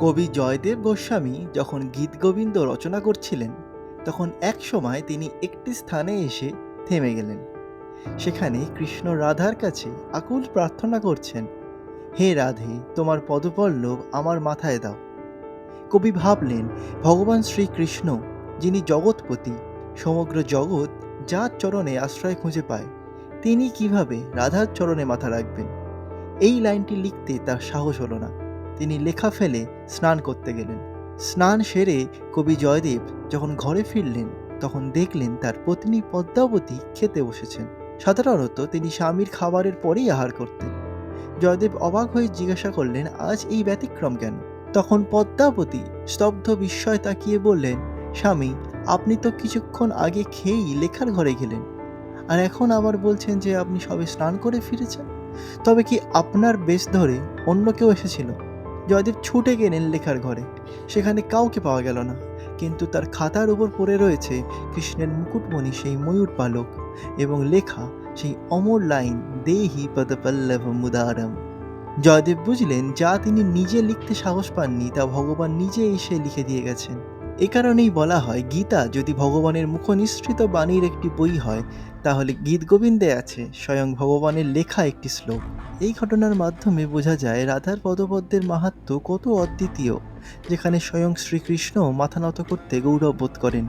কবি জয়দেব গোস্বামী যখন গীতগোবিন্দ রচনা করছিলেন, তখন এক সময় তিনি একটি স্থানে এসে থেমে গেলেন। সেখানে কৃষ্ণ রাধার কাছে আকুল প্রার্থনা করছেন, হে রাধে, তোমার পদপল্লব আমার মাথায় দাও। কবি ভাবলেন, ভগবান শ্রীকৃষ্ণ, যিনি জগৎপতি, সমগ্র জগৎ যার চরণে আশ্রয় খুঁজে পায়, তিনি কীভাবে রাধার চরণে মাথা রাখবেন? এই লাইনটি লিখতে তার সাহস হলো না। তিনি লেখা ফেলে স্নান করতে গেলেন। স্নান সেরে কবি জয়দেব যখন ঘরে ফিরলেন, তখন দেখলেন তার পত্নী পদ্মাবতী খেতে বসেছেন। সাধারণত তিনি স্বামীর খাবারের পরেই আহার করতেন। জয়দেব অবাক হয়ে জিজ্ঞাসা করলেন, আজ এই ব্যতিক্রম কেন? তখন পদ্মাবতী স্তব্ধ বিস্ময় তাকিয়ে বললেন, স্বামী, আপনি তো কিছুক্ষণ আগে খেয়েই লেখার ঘরে গেলেন। আর এখন আবার বলছেন যে আপনি সবে স্নান করে ফিরেছেন। তবে কি আপনার বেশ ধরে অন্য কেউ এসেছিল? জয়দেব ছুটে গেলেন লেখার ঘরে। সেখানে কাউকে পাওয়া গেল না। কিন্তু তার খাতার উপর পড়ে রয়েছে কৃষ্ণের মুকুটমণি সেই ময়ূর পালক এবং লেখা সেই অমর লাইন, দেহি পদপল্লভ মুদারম। জয়দেব বুঝলেন, যা তিনি নিজে লিখতে সাহস পাননি, তা ভগবান নিজে এসে লিখে দিয়ে গেছেন। এ কারণেই বলা হয়, গীতা যদি ভগবানের মুখনিসৃত বাণীর একটি বই হয়, তাহলে গীত গোবিন্দে আছে, স্বয়ং ভগবানের লেখা একটি শ্লোক। এই ঘটনার মাধ্যমে বোঝা যায়, রাধার পদপদ্মের মাহাত্ম্য কত অদ্বিতীয়, যেখানে স্বয়ং শ্রীকৃষ্ণ মাথা নত করতে গৌরব বোধ করেন।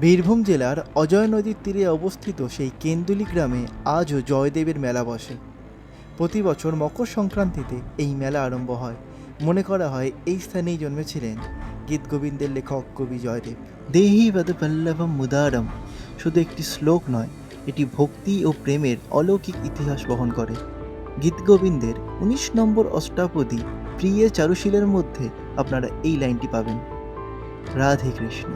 বীরভূম জেলার অজয় নদীর তীরে অবস্থিত সেই কেন্দুলি গ্রামে আজও জয়দেবের মেলা বসে। প্রতি বছর মকর সংক্রান্তিতে এই মেলা আরম্ভ হয়। মনে করা হয়, এই স্থানেই জন্মেছিলেন গীত গোবিন্দের লেখক কবি জয়দেব। দেহি পল্লভম মুদারম, শুধু একটি শ্লোক নয়, এটি ভক্তি ও প্রেমের অলৌকিক ইতিহাস বহন করে। গীত গোবিন্দের উনিশ নম্বর অষ্টাপদী প্রিয় চারুশীলের মধ্যে আপনারা এই লাইনটি পাবেন। রাধে কৃষ্ণ।